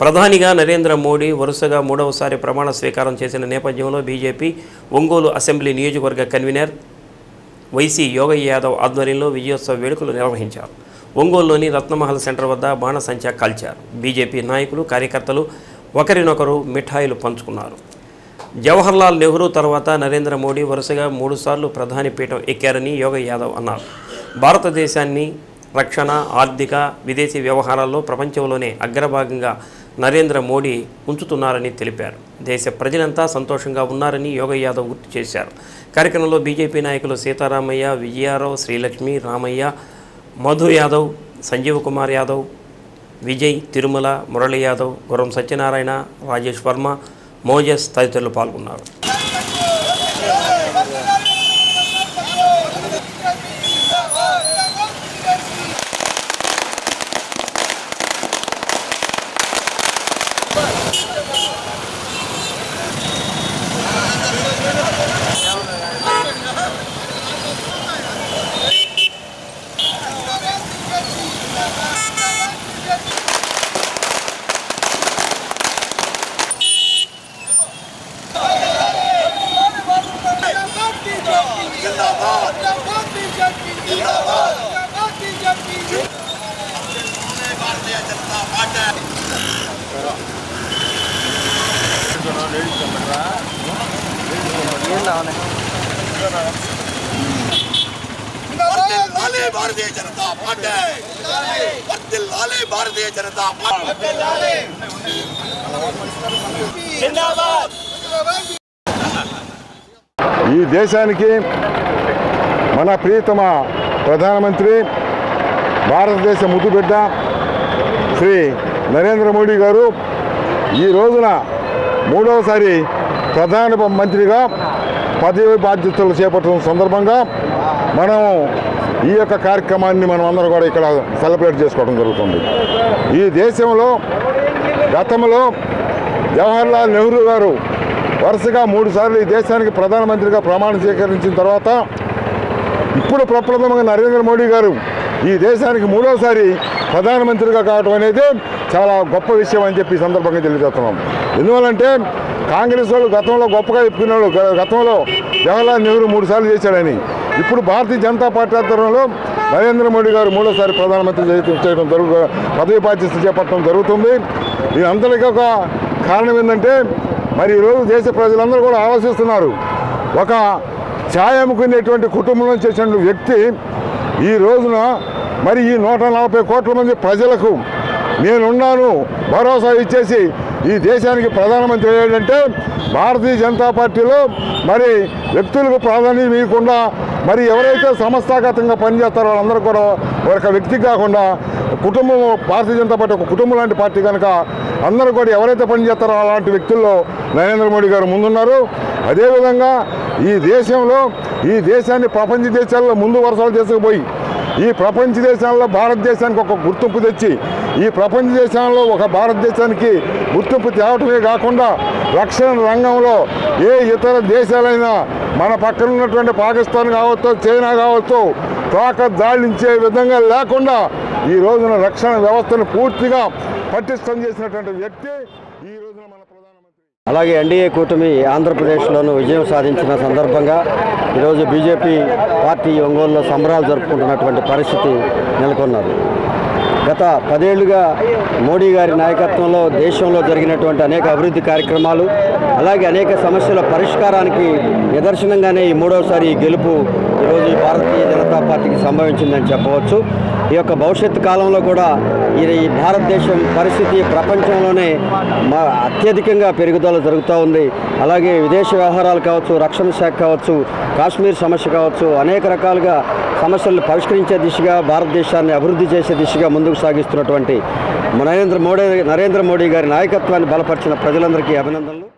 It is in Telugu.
ప్రధానిగా నరేంద్ర మోడీ వరుసగా మూడవసారి ప్రమాణ స్వీకారం చేసిన నేపథ్యంలో బీజేపీ ఒంగోలు అసెంబ్లీ నియోజకవర్గ convener Y C Yogaiah Yadav ఆధ్వర్యంలో విజయోత్సవ వేడుకలు నిర్వహించారు. ఒంగోలులోని రత్నమహల్ సెంటర్ వద్ద బాణసంచా కాల్చారు. బీజేపీ నాయకులు కార్యకర్తలు ఒకరినొకరు మిఠాయిలు పంచుకున్నారు. జవహర్లాల్ నెహ్రూ తర్వాత నరేంద్ర మోడీ వరుసగా మూడుసార్లు ప్రధాని పీఠం ఎక్కారని యోగ యాదవ్ అన్నారు. భారతదేశాన్ని రక్షణ ఆర్థిక విదేశీ వ్యవహారాల్లో ప్రపంచంలోనే అగ్రభాగంగా నరేంద్ర మోడీ ఉంచుతున్నారని తెలిపారు. దేశ ప్రజలంతా సంతోషంగా ఉన్నారని యోగ యాదవ్ గుర్తు చేశారు. కార్యక్రమంలో బీజేపీ నాయకులు సీతారామయ్య విజయారావు శ్రీలక్ష్మి రామయ్య మధు యాదవ్ సంజీవ్ కుమార్ యాదవ్ విజయ్ తిరుమల మురళి యాదవ్ గురం సత్యనారాయణ రాజేష్ వర్మ మోజస్ తదితరులు పాల్గొన్నారు. ఈ దేశానికి మన ప్రియతమ ప్రధానమంత్రి భారతదేశ ముద్దుబిడ్డ శ్రీ నరేంద్ర మోడీ గారు ఈ రోజున మూడవసారి ప్రధాన మంత్రిగా పదవి బాధ్యతలు చేపట్టిన సందర్భంగా మనం ఈ యొక్క కార్యక్రమాన్ని మనం అందరం కూడా ఇక్కడ సెలబ్రేట్ చేసుకోవడం జరుగుతుంది. ఈ దేశంలో గతంలో జవహర్లాల్ నెహ్రూ గారు వరుసగా మూడుసార్లు ఈ దేశానికి ప్రధానమంత్రిగా ప్రమాణ స్వీకరించిన తర్వాత ఇప్పుడు ప్రప్రథమంగా నరేంద్ర మోడీ గారు ఈ దేశానికి మూడోసారి ప్రధానమంత్రిగా కావడం అనేది చాలా గొప్ప విషయం అని చెప్పి సందర్భంగా తెలియజేస్తున్నాం. ఎందువల్లంటే కాంగ్రెస్ వాళ్ళు గతంలో గొప్పగా చెప్పుకున్నాడు గతంలో జవహర్లాల్ నెహ్రూ మూడు సార్లు చేశాడని. ఇప్పుడు భారతీయ జనతా పార్టీ ఆధ్వర్యంలో నరేంద్ర మోడీ గారు మూడోసారి ప్రధానమంత్రి చేయడం జరుగు పదవి బాధ్యత చేపట్టడం జరుగుతుంది. దీని అంతటికి ఒక కారణం ఏంటంటే మరి ఈరోజు దేశ ప్రజలందరూ కూడా ఆలోచిస్తున్నారు. ఒక ఛాయ అమ్ముకునేటువంటి కుటుంబం నుంచి వచ్చిన వ్యక్తి ఈ రోజున మరి ఈ నూట నలభై కోట్ల మంది ప్రజలకు నేనున్నాను భరోసా ఇచ్చేసి ఈ దేశానికి ప్రధానమంత్రి ఏంటంటే భారతీయ జనతా పార్టీలో మరి వ్యక్తులకు ప్రాధాన్యం ఇవ్వకుండా మరి ఎవరైతే సంస్థాగతంగా పనిచేస్తారో వాళ్ళందరూ కూడా ఒక వ్యక్తి కాకుండా కుటుంబం భారతీయ జనతా పార్టీ ఒక కుటుంబం లాంటి పార్టీ కనుక అందరూ కూడా ఎవరైతే పనిచేస్తారో అలాంటి వ్యక్తుల్లో నరేంద్ర మోడీ గారు ముందున్నారు. అదేవిధంగా ఈ దేశంలో ఈ దేశాన్ని ప్రపంచ దేశాల్లో ముందు వరుసలు తీసుకుపోయి ఈ ప్రపంచ దేశాల్లో భారతదేశానికి ఒక గుర్తింపు తెచ్చి ఈ ప్రపంచ దేశాల్లో ఒక భారతదేశానికి గుర్తింపు తేవటమే కాకుండా రక్షణ రంగంలో ఏ ఇతర దేశాలైనా మన పక్కన ఉన్నటువంటి పాకిస్తాన్ కావచ్చు చైనా కావచ్చు తాక దాడించే విధంగా లేకుండా ఈ రోజున రక్షణ వ్యవస్థను పూర్తిగా పటిష్టం చేసినటువంటి వ్యక్తి ఈ రోజున మన ప్రధానమంత్రి అలాగే ఎన్డీఏ కూటమి ఆంధ్రప్రదేశ్లోనూ విజయం సాధించిన సందర్భంగా ఈరోజు బీజేపీ పార్టీ ఒంగోలులో సంబరాలు జరుపుకుంటున్నటువంటి పరిస్థితి నెలకొన్నది. గత పదేళ్ళుగా మోడీ గారి నాయకత్వంలో దేశంలో జరిగినటువంటి అనేక అభివృద్ధి కార్యక్రమాలు అలాగే అనేక సమస్యల పరిష్కారానికి నిదర్శనంగానే ఈ మూడవసారి ఈ గెలుపు ఈరోజు భారతీయ జనతా పార్టీకి సంభవించిందని చెప్పవచ్చు. ఈ యొక్క భవిష్యత్తు కాలంలో కూడా ఈ భారతదేశం పరిస్థితి ప్రపంచంలోనే మా అత్యధికంగా పెరుగుదల జరుగుతూ ఉంది. అలాగే విదేశ వ్యవహారాలు కావచ్చు రక్షణ శాఖ కావచ్చు కాశ్మీర్ సమస్య కావచ్చు అనేక రకాలుగా సమస్యలను పరిష్కరించే దిశగా భారతదేశాన్ని అభివృద్ధి చేసే దిశగా ముందుకు సాగిస్తున్నటువంటి నరేంద్ర మోడీ నరేంద్ర మోడీ గారి నాయకత్వాన్ని బలపరిచిన ప్రజలందరికీ అభినందనలు.